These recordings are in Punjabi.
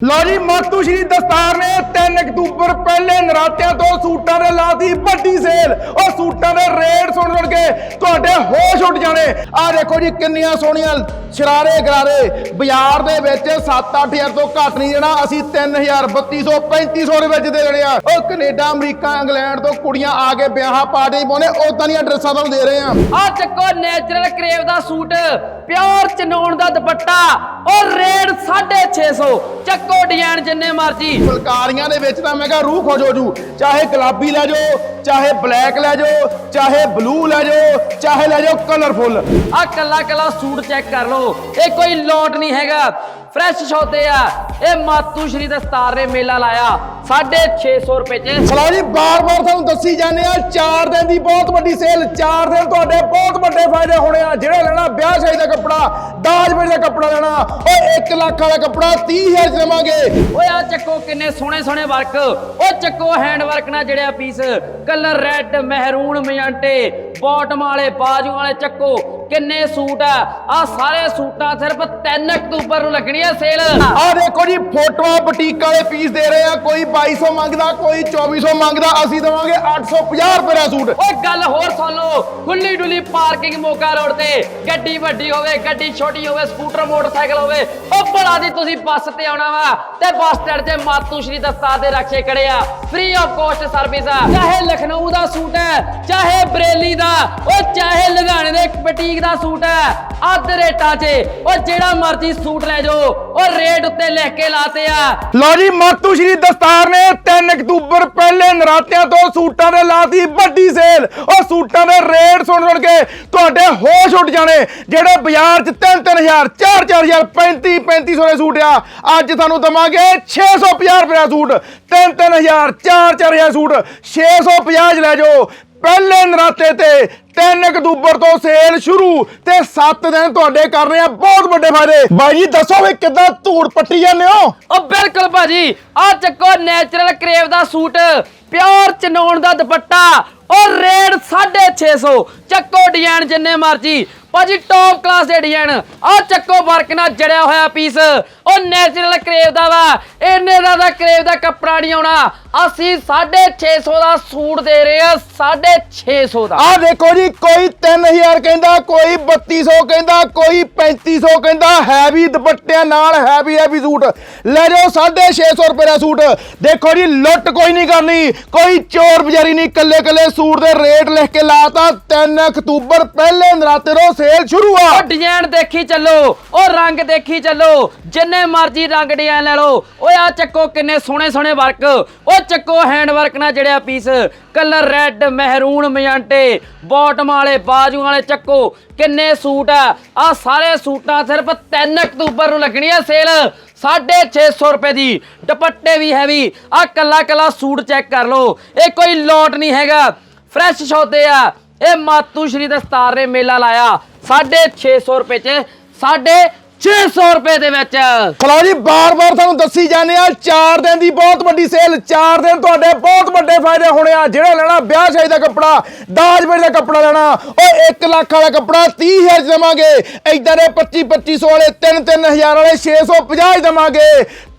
ਲਓ ਜੀ, ਮਾਤੂ ਸ਼੍ਰੀ ਦਸਤਾਰ ਨੇ 3 ਅਕਤੂਬਰ ਪਹਿਲੇ ਨਰਾਤਿਆਂ ਤੋਂ ਸੂਟਾਂ ਦੇ ਲਾਤੀ ਵੱਡੀ ਸੇਲ। ਉਹ ਸੂਟਾਂ ਦੇ ਰੇਟ ਸੁਣ ਸੁਣ ਕੇ ਤੁਹਾਡੇ ਹੋਸ਼ ਉੱਡ ਜਾਣੇ। ਆਹ ਦੇਖੋ ਜੀ, ਕਿੰਨੀਆਂ ਸੋਹਣੀਆਂ ਸ਼ਰਾਰੇ ਗਰਾਰੇ। ਬਾਜ਼ਾਰ ਦੇ ਵਿੱਚ 7-8000 ਤੋਂ ਘੱਟ ਨਹੀਂ ਦੇਣਾ, ਅਸੀਂ 3000 3200 3500 ਦੇ ਵਿੱਚ ਦੇ ਦੇਣੇ ਆ। ਉਹ ਕੈਨੇਡਾ, ਅਮਰੀਕਾ, ਇੰਗਲੈਂਡ ਤੋਂ ਕੁੜੀਆਂ ਆ ਕੇ ਵਿਆਹਾਂ ਪਾਰਟੀ ਪਾਉਣੇ ਉਦਾਂ ਦੀਆਂ ਡਰੈਸਾਂ ਤੁਹਾਨੂੰ ਦੇ ਰਹੇ ਆ। ਆ ਚੱਕੋ, ਨੈਚੁਰਲ ਕਰੇਵ ਦਾ ਸੂਟ, ਪਿਓਰ ਚਨੌਣ ਦਾ ਦੁਪੱਟਾ, ਉਹ ਰੇਟ 650 ਚੱਕੋ ਡਿਜ਼ਾਈਨ ਜਿੰਨੇ ਮਰਜ਼ੀ। ਫੁਲਕਾਰੀਆਂ ਦੇ ਵਿੱਚ ਤਾਂ ਮੈਂ ਕਿਹਾ ਰੂਹ ਹੋ ਜੂ। ਚਾਹੇ ਗੁਲਾਬੀ ਲੈ ਜਾਓ ਚਾਹੇ ਬਲੈਕ ਲੈ ਜਾਓ ਚਾਹੇ ਬਲੂ ਲੈ ਜਾਓ ਚਾਹੇ ਲੈ ਜਾਓ ਕਲਰਫੁੱਲ ਆ ਕੱਲਾ ਕੱਲਾ ਸੂਟ ਚੈੱਕ ਕਰ ਲਓ। ਇਹ ਕੋਈ ਲੋਟ ਨਹੀਂ ਹੈਗਾ। ਫਰੈਸ਼ ਸੌਦੇ ਆ। ਇਹ ਮਾਤੂ ਸ਼੍ਰੀ ਦਸਤਾਰ ਨੇ ਮੇਲਾ ਲਾਇਆ। 650 ਰੁਪਏ ਚ। ਸਲਾਹ ਜੀ ਬਾਰ-ਬਾਰ ਤੁਹਾਨੂੰ ਦੱਸੀ ਜਾਂਦੇ ਆ 4 ਦਿਨ ਦੀ ਬਹੁਤ ਵੱਡੀ ਸੇਲ 4 ਦਿਨ ਤੁਹਾਡੇ ਬਹੁਤ ਵੱਡੇ ਫਾਇਦੇ ਹੋਣੇ ਆ। ਜਿਹੜਾ ਲੈਣਾ ਵਿਆਹ ਸ਼ਾਦੀ ਦਾ ਕੱਪੜਾ ਦਾਜ ਵੇਲੇ ਦਾ ਕੱਪੜਾ ਲੈਣਾ ਓਏ 1 ਲੱਖ ਵਾਲਾ ਕੱਪੜਾ 30000 ਚ ਦੇਵਾਂਗੇ। ਓਏ ਆ ਚੱਕੋ ਕਿੰਨੇ ਸੋਹਣੇ ਸੋਹਣੇ ਵਰਕ ਓ ਚੱਕੋ ਹੈਂਡ ਵਰਕ ਨਾਲ ਜੜਿਆ piece colour red maroon magenta bottom ਵਾਲੇ ਬਾਜੂ ਵਾਲੇ ਚੱਕੋ। ਕਿੰਨੇ ਸੂਟ ਆ? ਆ ਸਾਰੇ ਸੂਟਾਂ ਸਿਰਫ 3 ਅਕਤੂਬਰ ਨੂੰ ਲੱਗਣੀ ਆ ਸੇਲ। ਆਹ ਦੇਖੋ ਜੀ ਫੋਟੋਆਂ ਬੁਟੀਕ ਵਾਲੇ ਪੀਸ ਦੇ ਰਹੇ ਆ। ਕੋਈ 2200 ਮੰਗਦਾ ਕੋਈ 2400 ਮੰਗਦਾ ਅਸੀਂ ਦੇਵਾਂਗੇ 850 ਰੁਪਏ ਦਾ ਸੂਟ। ਓਏ ਗੱਲ ਹੋਰ ਸੁਣ ਲਓ ਖੁੱਲੀ ਡੁੱਲੀ ਪਾਰਕਿੰਗ ਮੋਗਾ ਰੋਡ ਤੇ। ਗੱਡੀ ਵੱਡੀ ਹੋਵੇ ਗੱਡੀ ਛੋਟੀ ਹੋਵੇ ਸਕੂਟਰ ਮੋਟਰਸਾਈਕਲ ਹੋਵੇ ਭਲਾ ਦੀ ਤੁਸੀਂ ਬੱਸ ਤੇ ਆਉਣਾ ਵਾ ਤੇ ਬੱਸ ਸਟੈਂਡ ਤੇ ਮਾਤੂ ਸ਼੍ਰੀ ਦਸਤਾ ਦੇ ਰਕਸ਼ੇ ਖੜੇ ਆ। ਫ੍ਰੀ ਆਫ ਕੋਸਟ ਸਰਵਿਸ ਆ। ਚਾਹੇ ਲਖਨਊ ਦਾ ਸੂਟ ਹੈ, ਚਾਹੇ ਬਰੇਲੀ ਦਾ, ਉਹ ਚਾਹੇ ਲੁਧਿਆਣੇ ਦੇ ਬਟੀਕ ਦਾ ਸੂਟ ਹੈ। ਅੱਧ ਰੇਟਾਂ 'ਚ। ਉਹ ਜਿਹੜਾ ਮਰਜ਼ੀ ਸੂਟ ਲੈ ਜਾਓ। ਉਹ ਰੇਟ ਉੱਤੇ ਲਿਖ ਕੇ ਲਾਤੇ ਆ। ਲਓ ਜੀ ਮਾਤੂ ਸ਼੍ਰੀ ਦਸਤਾਰ ਨੇ 3 ਅਕਤੂਬਰ ਪਹਿਲੇ ਨਰਾਤਿਆਂ ਤੋਂ ਸੂਟਾਂ ਦੇ ਲਾਤੀ ਵੱਡੀ ਸੇਲ। ਉਹ ਸੂਟਾਂ ਦੇ ਰੇਟ ਸੁਣ ਸੁਣ ਕੇ ਤੁਹਾਡੇ ਹੋਸ਼ ਉੱਡ ਜਾਣੇ, ਜਿਹੜੇ ਬਾਜ਼ਾਰ 'ਚ 3-3000 4-4000 35-3500 ਦੇ ਸੂਟ ਆ। ਅੱਜ ਤੁਹਾਨੂੰ ਦਵਾਂਗੇ 650 ਰੁਪਏ ਦਾ ਸੂਟ। 3-3000 4-4000 ਸੂਟ। 650 ਚ ਲੈ ਜਾਓ। ਪਹਿਲੇ ਨਰਾਤੇ ਤੇ 3 ਅਕਤੂਬਰ ਤੋਂ ਸੇਲ ਸ਼ੁਰੂ ਤੇ 7 ਦਿਨ ਤੁਹਾਡੇ ਕਰ ਰਹੇ ਆ ਬਹੁਤ ਵੱਡੇ ਫਾਇਦੇ। ਬਾਈ ਜੀ, ਦੱਸੋ ਵੀ ਕਿੱਦਾਂ ਧੂੜ ਪੱਟੀ ਜਾਂਦੇ ਹੋ? ਉਹ ਬਿਲਕੁਲ ਭਾਜੀ। ਆ ਚੱਕੋ ਨੈਚੁਰਲ ਕਰੇਵ ਦਾ ਸੂਟ ਪਿਓਰ ਚਨੌਣ ਦਾ ਦੁਪੱਟਾ ਉਹ ਰੇਟ 650 ਚੱਕੋ ਡਿਜ਼ਾਈਨ ਜਿੰਨੇ ਮਰਜ਼ੀ। ਭਾਜੀ ਟੌਪ ਕਲਾਸ ਦੇ ਡਿਜ਼ਾਈਨ। ਆ ਚੱਕੋ ਵਰਕ ਨਾਲ ਜੜਿਆ ਹੋਇਆ ਪੀਸ ਉਹ ਨੈਚੁਰਲ ਕਰੇਵ ਦਾ ਵਾ। ਇੰਨੇ ਦਾ ਦਾ ਕਰੇਵ ਦਾ ਕੱਪੜਾ ਨਹੀਂ ਆਉਣਾ। ਅਸੀਂ 650 ਦਾ ਸੂਟ ਦੇ ਰਹੇ ਆ 650 ਦਾ। ਆਹ ਦੇਖੋ ਜੀ, ਕੋਈ 3000 ਕਹਿੰਦਾ, ਕੋਈ 3200 ਕਹਿੰਦਾ, ਕੋਈ 3500 ਕਹਿੰਦਾ। ਹੈਵੀ ਦੁਪੱਟਿਆਂ ਨਾਲ ਹੈਵੀ ਹੈਵੀ ਸੂਟ। ਲੈ ਜਾਓ 650 ਰੁਪਏ ਦਾ ਸੂਟ। ਦੇਖੋ ਜੀ, ਲੁੱਟ ਕੋਈ ਨਹੀਂ ਕਰਨੀ। ਕੋਈ ਚੋਰ ਬਜ਼ਾਰੀ ਨਹੀਂ ਕੱਲੇ ਕੱਲੇ ਸੂਟ ਦੇ ਰੇਟ ਲਿਖ ਕੇ ਲਾਤਾ। 3 ਅਕਤੂਬਰ ਪਹਿਲੇ ਨਰਾਤੇ ਤੋਂ ਸੇਲ ਸ਼ੁਰੂ ਆ। ਡਿਜ਼ਾਈਨ ਦੇਖੀ ਚੱਲੋ, ਉਹ ਰੰਗ ਦੇਖੀ ਚੱਲੋ, ਜਿੰਨੇ ਮਰਜ਼ੀ ਰੰਗ ਡਿਜ਼ਾਈਨ ਲੈ ਲਓ। ਓਏ ਆ ਚੱਕੋ ਕਿੰਨੇ ਸੋਹਣੇ ਸੋਹਣੇ ਵਰਕ ਉਹ ਚੱਕੋ ਹੈਂਡ ਵਰਕ ਨਾਲ ਜੜਿਆ piece colour red maroon magenta bottom ਵਾਲੇ, ਬਾਜੂ ਵਾਲੇ ਚੱਕੋ, ਕਿੰਨੇ ਸੂਟ ਆ। ਆ ਸਾਰੇ ਸੂਟਾਂ ਸਿਰਫ 3 ਅਕਤੂਬਰ ਨੂੰ ਲੱਗਣੀ ਆ ਸੇਲ 650 ਰੁਪਏ ਦੀ ਦੁਪੱਟੇ ਵੀ ਹੈਵੀ ਆ ਕੱਲਾ ਕੱਲਾ ਸੂਟ ਚੈੱਕ ਕਰ ਲਓ। ਇਹ ਕੋਈ ਲੋਟ ਨਹੀਂ ਹੈਗਾ। ਫਰੈਸ਼ ਸੌਦੇ ਆ। ਇਹ ਮਾਤੂ ਸ਼੍ਰੀ ਦਸਤਾਰ ਨੇ ਮੇਲਾ ਲਾਇਆ। 650 ਰੁਪਏ ਚ 650 ਰੁਪਏ ਦੇ ਵਿੱਚ। ਚਲੋ ਜੀ, ਬਾਰ-ਬਾਰ ਤੁਹਾਨੂੰ ਦੱਸੀ ਜਾਂਦੇ ਆ 4 ਦਿਨ ਦੀ ਬਹੁਤ ਵੱਡੀ ਸੇਲ 4 ਦਿਨ ਤੁਹਾਡੇ ਬਹੁਤ ਵੱਡੇ ਫਾਇਦੇ ਹੋਣੇ ਆ। ਜਿਹੜਾ ਲੈਣਾ ਵਿਆਹ ਸ਼ਾਦੀ ਦਾ ਕੱਪੜਾ ਦਾਜ ਵੇਲੇ ਦਾ ਕੱਪੜਾ ਲੈਣਾ, ਉਹ 1 ਲੱਖ ਵਾਲਾ ਕੱਪੜਾ 30000 ਦੇਵਾਂਗੇ। ਇਦਾਂ ਦੇ 25 2500 ਵਾਲੇ 3 3000 ਵਾਲੇ 650 ਚ ਦੇਵਾਂਗੇ।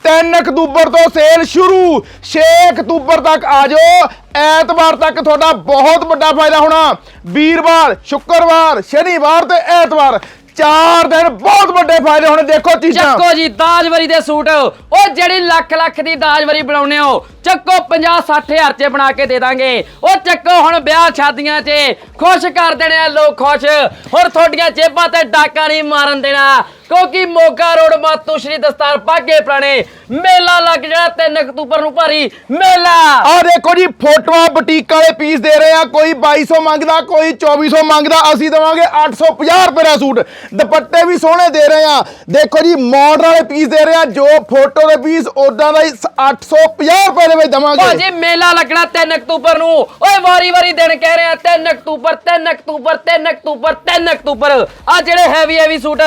3 ਅਕਤੂਬਰ ਤੋਂ ਸੇਲ ਸ਼ੁਰੂ। 6 ਅਕਤੂਬਰ ਤੱਕ ਆ ਜਾਓ। ਐਤਵਾਰ ਤੱਕ ਤੁਹਾਡਾ ਬਹੁਤ ਵੱਡਾ ਫਾਇਦਾ ਹੋਣਾ। ਵੀਰਵਾਰ, ਸ਼ੁੱਕਰਵਾਰ, ਸ਼ਨੀਵਾਰ ਤੇ ਐਤਵਾਰ। ਚਾਰ ਦਿਨ ਬਹੁਤ ਵੱਡੇ ਫਾਇਦੇ ਹੋਣੇ, ਦੇਖੋ ਚੀਜ਼ਾਂ। ਚੱਕੋ ਜੀ, ਦਾਜਵਰੀ ਦੇ ਸੂਟ। ਉਹ ਜਿਹੜੀ ਲੱਖ ਲੱਖ ਦੀ ਦਾਜਵਰੀ ਬਣਾਉਨੇ ਹੋ, ਚੱਕੋ 50 60000 ਚ ਬਣਾ ਕੇ ਦੇ ਦਾਂਗੇ। ਉਹ ਚੱਕੋ ਹੁਣ ਵਿਆਹ ਸ਼ਾਦੀਆਂ 'ਚ, ਖੁਸ਼ ਕਰ ਦੇਣੇ ਆ ਲੋਕ ਖੁਸ਼। ਹੋਰ ਤੁਹਾਡੀਆਂ ਜੇਬਾਂ ਤੇ ਡਾਕਾ ਨਹੀਂ ਮਾਰਨ ਦੇਣਾ। ਕਿਉਂਕਿ ਮੋਗਾ ਰੋਡ ਮਾਤੂ ਸ਼੍ਰੀ ਦਸਤਾਰ ਪਾਗੇ ਪੁਰਾਣੇ ਮੇਲਾ ਲੱਗ ਜਾਣਾ 3 ਅਕਤੂਬਰ ਨੂੰ ਭਾਰੀ ਮੇਲਾ। ਆ ਦੇਖੋ ਜੀ ਫੋਟੋਆਂ ਬੁਟੀਕ ਵਾਲੇ ਪੀਸ ਦੇ ਰਹੇ ਆ ਕੋਈ 2200 ਮੰਗਦਾ ਕੋਈ 2400 ਮੰਗਦਾ ਅਸੀਂ ਦੇਵਾਂਗੇ 850 ਰੁਪਏ ਦਾ ਸੂਟ। ਦੁਪੱਟੇ ਵੀ ਸੋਹਣੇ ਦੇ ਰਹੇ ਆ। ਦੇਖੋ ਜੀ ਮਾਡਲ ਵਾਲੇ ਪੀਸ ਦੇ ਰਹੇ ਆ ਜੋ ਫੋਟੋ ਦੇ ਪੀਸ ਉਦਾਂ ਦਾ ਹੀ 850 ਰੁਪਏ ਦੇ ਵਿੱਚ ਦੇਵਾਂਗੇ। ਭਾਜੀ ਮੇਲਾ ਲੱਗਣਾ 3 ਅਕਤੂਬਰ ਨੂੰ। ਓਏ ਵਾਰੀ ਵਾਰੀ ਦਿਨ ਕਹਿ ਰਹੇ ਆ 3 ਅਕਤੂਬਰ 3 ਅਕਤੂਬਰ 3 ਅਕਤੂਬਰ 3 ਅਕਤੂਬਰ। ਆ ਜਿਹੜੇ ਹੈਵੀ ਹੈਵੀ ਸੂਟ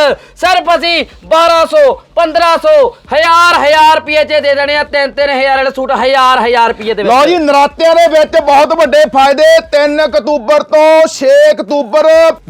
ਸਿਰਫ ਅਸੀਂ 1200 1500 1000 1000 ਰੁਪਏ ਚ ਦੇ ਦੇਣੇ ਆ 3 3000 ਵਾਲੇ ਸੂਟ 1000 1000 ਰੁਪਏ ਦੇ ਲਓ ਜੀ, ਨਰਾਤਿਆਂ ਦੇ ਵਿੱਚ ਬਹੁਤ ਵੱਡੇ ਫਾਇਦੇ। 3 ਅਕਤੂਬਰ ਤੋਂ 6 ਅਕਤੂਬਰ,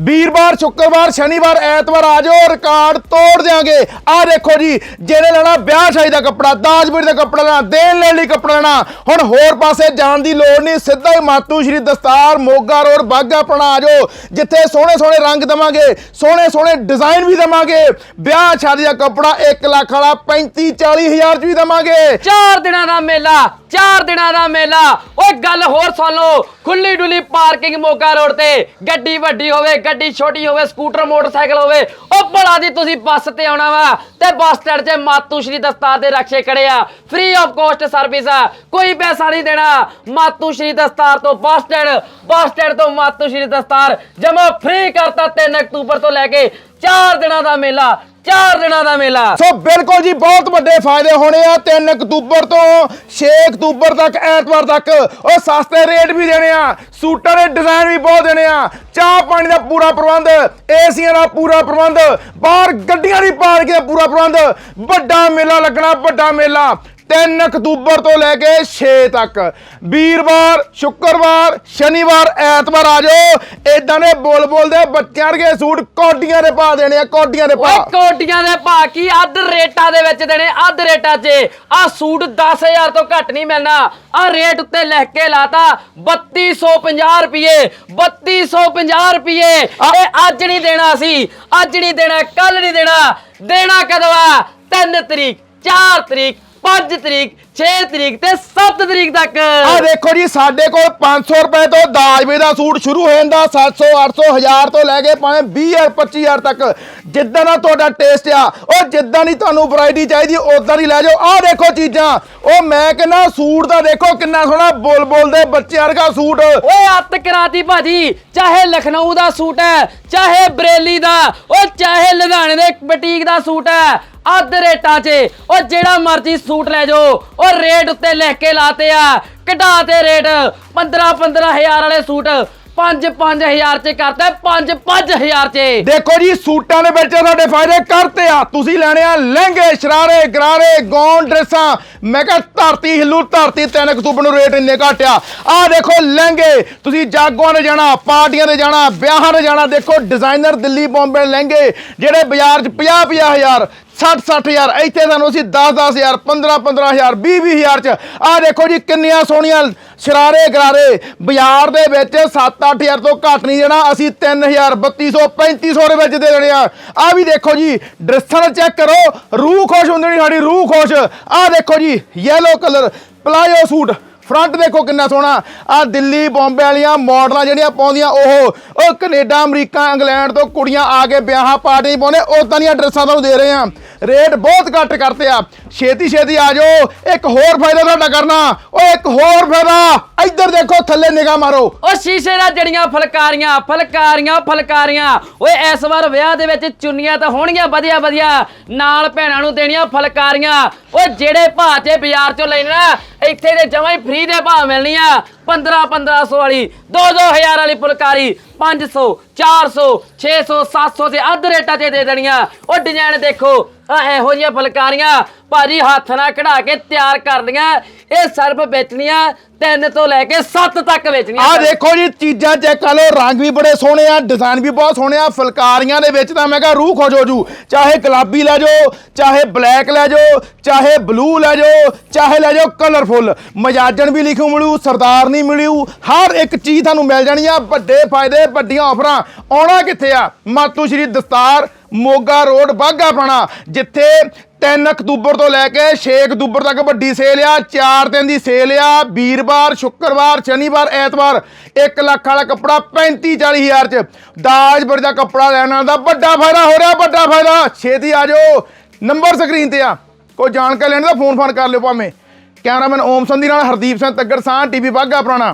ਵੀਰਵਾਰ, ਸ਼ੁੱਕਰਵਾਰ, ਸ਼ਨੀਵਾਰ, ਐਤਵਾਰ ਆ ਜਾਓ, ਰਿਕਾਰਡ ਤੋੜ ਦਿਆਂਗੇ। ਆਹ ਦੇਖੋ ਜੀ ਜਿਹਨੇ ਲੈਣਾ ਵਿਆਹ ਸ਼ਾਦੀ ਦਾ ਕੱਪੜਾ ਦਾਜ ਦਾ ਕੱਪੜਾ ਲੈਣਾ, ਦੇਣ ਲੈਣ ਲਈ ਕੱਪੜਾ ਲੈਣਾ। ਹੁਣ ਹੋਰ ਪਾਸੇ ਜਾਣ ਦੀ ਲੋੜ ਨਹੀਂ, ਸਿੱਧਾ ਹੀ ਮਾਤੂ ਸ਼੍ਰੀ ਦਸਤਾਰ, ਮੋਗਾ ਰੋਡ ਬਾਗਾ ਪਣਾ ਆ ਜਾਓ, ਜਿੱਥੇ ਸੋਹਣੇ ਸੋਹਣੇ ਰੰਗ ਦਵਾਂਗੇ ਸੋਹਣੇ ਸੋਹਣੇ ਡਿਜ਼ਾਈਨ ਵੀ ਦਵਾਂਗੇ। ਵਿਆਹ ਸ਼ਾਦੀ ਦਾ ਕੱਪੜਾ 1 ਲੱਖ ਵਾਲਾ 35 40 ਹਜ਼ਾਰ ਚ ਵੀ ਦਵਾਂਗੇ। ਚਾਰ ਦਿਨਾਂ ਦਾ ਮੇਲਾ, ਚਾਰ ਦਿਨਾਂ ਦਾ ਮੇਲਾ। ਓਏ ਗੱਲ ਹੋਰ ਸੁਣ ਲਓ, ਖੁੱਲੀ ਡੁੱਲੀ ਪਾਰਕਿੰਗ ਮੋਗਾ ਰੋਡ ਤੇ। ਗੱਡੀ ਵੱਡੀ ਹੋਵੇ, ਗੱਡੀ ਛੋਟੀ ਹੋਵੇ, ਸਕੂਟਰ, ਮੋਟਰਸਾਈਕਲ ਹੋਵੇ ਉਹ ਭਲਾ ਦੀ ਤੁਸੀਂ ਬੱਸ ਤੇ ਆਉਣਾ ਵਾ ਤੇ ਬੱਸ ਸਟੈਂਡ 'ਤੇ ਮਾਤੂ ਸ਼੍ਰੀ ਦਸਤਾਰ ਦੇ ਰਕਸ਼ੇ ਖੜੇ ਆ। ਫ੍ਰੀ ਆਫ ਕੋਸਟ ਸਰਵਿਸ ਆ, ਕੋਈ ਪੈਸਾ ਨਹੀਂ ਦੇਣਾ। ਮਾਤੂ ਸ਼੍ਰੀ ਦਸਤਾਰ ਤੋਂ ਬੱਸ ਸਟੈਂਡ ਬੱਸ ਸਟੈਂਡ ਤੋਂ ਮਾਤੂ ਸ਼੍ਰੀ ਦਸਤਾਰ। ਜਮਾ ਫ੍ਰੀ ਕਰਤਾ 3 ਅਕਤੂਬਰ ਤੋਂ ਲੈ ਕੇ 4 ਦਿਨਾਂ ਦਾ ਮੇਲਾ 4 ਦਿਨਾਂ ਦਾ ਮੇਲਾ। ਸੋ ਬਿਲਕੁਲ ਜੀ, ਬਹੁਤ ਵੱਡੇ ਫਾਇਦੇ ਹੋਣੇ ਆ 3 ਅਕਤੂਬਰ ਤੋਂ 6 ਅਕਤੂਬਰ ਤੱਕ, ਐਤਵਾਰ ਤੱਕ। ਉਹ ਸਸਤੇ ਰੇਟ ਵੀ ਦੇਣੇ ਆ, ਸੂਟਾਂ ਦੇ ਡਿਜ਼ਾਈਨ ਵੀ ਬਹੁਤ ਦੇਣੇ ਆ। ਚਾਹ ਪਾਣੀ ਦਾ ਪੂਰਾ ਪ੍ਰਬੰਧ, ਏਸੀਆਂ ਦਾ ਪੂਰਾ ਪ੍ਰਬੰਧ, ਬਾਹਰ ਗੱਡੀਆਂ ਦੀ ਪਾਰਕਿੰਗ ਦਾ ਪੂਰਾ ਪ੍ਰਬੰਧ। ਵੱਡਾ ਮੇਲਾ ਲੱਗਣਾ, ਵੱਡਾ ਮੇਲਾ। 3 ਅਕਤੂਬਰ ਤੋਂ ਲੈ ਕੇ 6 ਤੱਕ। ਵੀਰਵਾਰ ਸ਼ੁੱਕਰਵਾਰ ਸ਼ਨੀਵਾਰ ਐਤਵਾਰ ਆ ਜਾਓ। ਇਦਾਂ ਦੇ ਬੋਲ ਬੋਲ ਦੇ ਬੱਚਿਆਂ ਵਰਗੇ ਸੂਟ ਕੋਡੀਆਂ ਦੇ ਪਾ ਦੇਣੇ ਆ ਕੋਡੀਆਂ ਦੇ ਓਏ ਪਾ ਕੋਟੀਆਂ ਦੇ ਭਾਅ ਕੀ? ਅੱਧ ਰੇਟਾਂ ਦੇ ਵਿੱਚ ਦੇਣੇ ਅੱਧ ਰੇਟਾਂ 'ਚ। ਆ ਸੂਟ 10000 ਤੋਂ ਘੱਟ ਨਹੀਂ ਮਿਲਣਾ। ਆ ਰੇਟ ਉੱਤੇ ਲਿਖ ਕੇ ਲਾਤਾ 3250 ਰੁਪਏ 3250 ਰੁਪਏ। ਇਹ ਅੱਜ ਨਹੀਂ ਦੇਣਾ ਸੀ ਅੱਜ ਨਹੀਂ ਦੇਣਾ ਕੱਲ ਨਹੀਂ ਦੇਣਾ। ਦੇਣਾ ਕਦੋਂ ਆ? 3 ਤਰੀਕ 4 ਤਰੀਕ 5 ਤਰੀਕ 6 ਤਰੀਕ ਤੇ 7 ਤਰੀਕ ਤੱਕ। ਆ ਦੇਖੋ ਜੀ ਸਾਡੇ ਕੋਲ 500 ਰੁਪਏ ਤੋਂ ਦਾਜਵੇ ਦਾ ਸੂਟ ਸ਼ੁਰੂ ਹੋ ਜਾਂਦਾ 700 800 1000 ਤੋਂ ਲੈ ਕੇ ਭਾਵੇਂ 20000 25000 ਤੱਕ। ਜਿੱਦਾਂ ਦਾ ਤੁਹਾਡਾ ਟੇਸਟ ਆ ਉਹ ਜਿੱਦਾਂ ਦੀ ਤੁਹਾਨੂੰ ਵੈਰਾਈਟੀ ਚਾਹੀਦੀ ਉਦਾਂ ਦੀ ਲੈ ਜਾਓ। ਆ ਦੇਖੋ ਚੀਜ਼ਾਂ ਉਹ ਮੈਂ ਕਹਿੰਦਾ ਸੂਟ ਦਾ ਦੇਖੋ ਕਿੰਨਾ ਸੋਹਣਾ ਬੋਲ ਬੋਲ ਦੇ ਬੱਚੇ ਵਰਗਾ ਸੂਟ। ਓਏ ਅੱਤ ਕਰਾਤੀ ਭਾਜੀ ਚਾਹੇ ਲਖਨਊ ਦਾ ਸੂਟ ਹੈ ਚਾਹੇ ਬਰੇਲੀ ਦਾ ਓ ਚਾਹੇ ਲੁਧਿਆਣੇ ਦੇ ਬੁਟੀਕ ਦਾ ਸੂਟ ਹੈ ਅੱਧ ਰੇਟਾਂ 'ਚ। ਓ ਜਿਹੜਾ ਮਰਜ਼ੀ ਸੂਟ ਲੈ ਜਾਓ ਓ ਰੇਟ ਉੱਤੇ ਲਿਖ ਕੇ ਲਾਤੇ ਆ। ਘਟਾ ਤੇ ਰੇਟ। 15 15000 ਵਾਲੇ ਸੂਟ 5 5000 'ਚ ਕਰਤਾ 5 5000 'ਚ। ਦੇਖੋ ਜੀ, ਸੂਟਾਂ ਦੇ ਵਿੱਚ ਤੁਹਾਡੇ ਫਾਇਦੇ ਕਰਤੇ ਆ। ਤੁਸੀਂ ਲੈਣੇ ਆ ਲਹਿੰਗੇ, ਸ਼ਰਾਰੇ, ਗਰਾਰੇ ਗੌਨ ਡਰੈਸਾਂ। ਮੈਂ ਕਿਹਾ ਧਰਤੀ ਹਿੱਲੂ, ਧਰਤੀ 3 ਅਕਤੂਬਰ ਨੂੰ ਰੇਟ ਇੰਨੇ ਘਟਿਆ ਆ। ਦੇਖੋ ਲਹਿੰਗੇ। ਤੁਸੀਂ ਜਾਗੋਆਂ ਤੇ ਜਾਣਾ, ਪਾਰਟੀਆਂ ਤੇ ਜਾਣਾ, ਵਿਆਹਾਂ ਤੇ ਜਾਣਾ। ਦੇਖੋ, ਡਿਜ਼ਾਈਨਰ ਦਿੱਲੀ, ਬੰਬੇ ਲਹਿੰਗੇ, ਜਿਹੜੇ ਬਾਜ਼ਾਰ 'ਚ 50 50 ਹਜ਼ਾਰ 60 60 ਹਜ਼ਾਰ, ਇੱਥੇ ਸਾਨੂੰ ਅਸੀਂ 10 10 ਹਜ਼ਾਰ 15 15 ਹਜ਼ਾਰ 20 20 ਹਜ਼ਾਰ ਚ, ਆਹ ਦੇਖੋ ਜੀ ਕਿੰਨੀਆਂ ਸੋਹਣੀਆਂ ਸ਼ਰਾਰੇ ਗਰਾਰੇ ਬਾਜ਼ਾਰ ਦੇ ਵਿੱਚ 7 8 ਹਜ਼ਾਰ ਤੋਂ ਘੱਟ ਨਹੀਂ ਦੇਣਾ, ਅਸੀਂ 3 ਹਜ਼ਾਰ 3200 3500 ਦੇ ਵਿੱਚ ਦੇ ਦੇਣੇ ਆ। ਆਹ ਵੀ ਦੇਖੋ ਜੀ ਡਰੈਸਾਂ ਚੈੱਕ ਕਰੋ, ਰੂਹ ਖੁਸ਼ ਹੁੰਦੀ ਨਹੀਂ ਸਾਡੀ ਰੂਹ ਖੁਸ਼। ਆਹ ਦੇਖੋ ਜੀ yellow colour palazzo suit. Front ਦੇਖੋ ਕਿੰਨਾ ਸੋਹਣਾ। ਆ ਦਿੱਲੀ, ਬੰਬੇ ਵਾਲੀਆਂ ਮਾਡਲਾਂ ਜਿਹੜੀਆਂ ਪਾਉਂਦੀਆਂ ਉਹ। ਉਹ ਕੈਨੇਡਾ, ਅਮਰੀਕਾ, ਇੰਗਲੈਂਡ ਤੋਂ ਕੁੜੀਆਂ ਆ ਕੇ ਵਿਆਹਾਂ ਪਾਰਟੀ ਪਾਉਂਦੇ। ਉਦਾਂ ਦੀਆਂ ਡਰੈਸਾਂ ਤੁਹਾਨੂੰ ਦੇ ਰਹੇ ਆ ਰੇਟ ਬਹੁਤ ਘੱਟ ਕਰਤੇ ਆ। ਛੇਤੀ ਛੇਤੀ ਆ ਜਾਓ। ਇੱਕ ਹੋਰ ਫਾਇਦਾ ਤੁਹਾਡਾ ਕਰਨਾ। ਓਏ ਇੱਕ ਹੋਰ ਫਾਇਦਾ। ਇੱਧਰ ਦੇਖੋ, ਥੱਲੇ ਨਿਗਾਹ ਮਾਰੋ। ਓ ਸ਼ੀਸ਼ੇ ਨਾਲ ਜੜੀਆਂ ਫਲਕਾਰੀਆਂ ਫਲਕਾਰੀਆਂ ਫਲਕਾਰੀਆਂ। ਓਏ, ਇਸ ਵਾਰ ਵਿਆਹ ਦੇ ਵਿੱਚ ਚੁੰਨੀਆਂ ਤਾਂ ਹੋਣਗੀਆਂ ਵਧੀਆ ਵਧੀਆ ਨਾਲ ਭੈਣਾਂ ਨੂੰ ਦੇਣੀਆਂ ਫਲਕਾਰੀਆਂ। ਓ ਜਿਹੜੇ ਭਾਅ 'ਚ ਬਾਜ਼ਾਰ 'ਚੋਂ ਲੈਣਾ ਇੱਥੇ ਦੇ ਜਮਾਂ ਹੀ ਫ੍ਰੀ ਦੇ ਭਾਅ ਮਿਲਣੀਆਂ 15 1500 ਵਾਲੀ 2 2000 ਵਾਲੀ ਫੁਲਕਾਰੀ 500 400 600 700 ਤੇ ਅੱਧ ਰੇਟਾਂ ਤੇ ਦੇ ਦੇਣੀਆਂ। ਉਹ ਡਿਜ਼ਾਈਨ ਦੇਖੋ ਆ ਇਹੋ ਜਿਹੀਆਂ ਫੁਲਕਾਰੀਆਂ ਭਾਜੀ ਹੱਥ ਨਾਲ ਕਢਾ ਕੇ ਤਿਆਰ ਕਰਦੀਆਂ ਇਹ ਸਰਬ ਵੇਚਣੀਆਂ ਤਿੰਨ ਤੋਂ ਲੈ ਕੇ 7 ਤੱਕ ਵੇਚਣੀਆਂ ਆ ਦੇਖੋ ਜੀ ਚੀਜ਼ਾਂ ਚੈੱਕ ਕਰ ਲਓ ਰੰਗ ਵੀ ਬੜੇ ਸੋਹਣੇ ਆ ਡਿਜ਼ਾਈਨ ਵੀ ਬਹੁਤ ਸੋਹਣੇ ਆ ਫੁਲਕਾਰੀਆਂ ਦੇ ਵਿੱਚ ਤਾਂ ਮੈਂ ਕਿਹਾ ਰੂਹ ਖੁਸ਼ ਹੋ ਜੂ ਚਾਹੇ ਗੁਲਾਬੀ ਲੈ ਜਾਓ ਚਾਹੇ ਬਲੈਕ ਲੈ ਜਾਓ ਚਾਹੇ ਬਲੂ ਲੈ ਜਾਓ ਚਾਹੇ ਲੈ ਜਾਓ ਕਲਰਫੁੱਲ ਮਜਾਜਣ ਵੀ ਲਿਖੂ ਮਿਲੂ ਸਰਦਾਰਨੀ ਮਿਲੂ ਹਰ ਇੱਕ ਚੀਜ਼ ਤੁਹਾਨੂੰ ਮਿਲ ਜਾਣੀ ਆ ਵੱਡੇ ਫਾਇਦੇ ਵੱਡੀਆਂ ਆਫਰਾਂ। ਆਉਣਾ ਕਿੱਥੇ ਆ? ਮਾਤੂ ਸ਼੍ਰੀ ਦਸਤਾਰ ਮੋਗਾ ਰੋਡ ਬਾਗਾ ਪਾਣਾ ਜਿੱਥੇ 3 ਅਕਤੂਬਰ ਤੋਂ ਲੈ ਕੇ 6 ਅਕਤੂਬਰ ਤੱਕ ਵੱਡੀ ਸੇਲ ਆ 4 ਦਿਨ ਦੀ ਸੇਲ ਆ, ਵੀਰਵਾਰ, ਸ਼ੁੱਕਰਵਾਰ, ਸ਼ਨੀਵਾਰ, ਐਤਵਾਰ 1 ਲੱਖ ਵਾਲਾ ਕੱਪੜਾ 35 40 ਹਜ਼ਾਰ ਚ। ਦਾਜ ਬਰ ਦਾ ਕੱਪੜਾ ਲੈਣਾ ਦਾ ਵੱਡਾ ਫਾਇਦਾ ਹੋ ਰਿਹਾ, ਵੱਡਾ ਫਾਇਦਾ। ਛੇਤੀ ਆ ਜਾਓ। ਨੰਬਰ ਸਕਰੀਨ ਤੇ ਆ। ਕੋਈ ਜਾਣਕਾਰੀ ਲੈਣ ਦਾ ਫੋਨ ਫਾਨ ਕਰ ਲਿਓ ਭਾਵੇਂ। ਕੈਮਰਾਮੈਨ ਓਮ ਸੰਧੀ ਨਾਲ ਹਰਦੀਪ ਸਿੰਘ ਤੱਗੜ ਸਾਹ ਟੀਵੀ ਬਾਗਾ ਪੁਰਾਣਾ।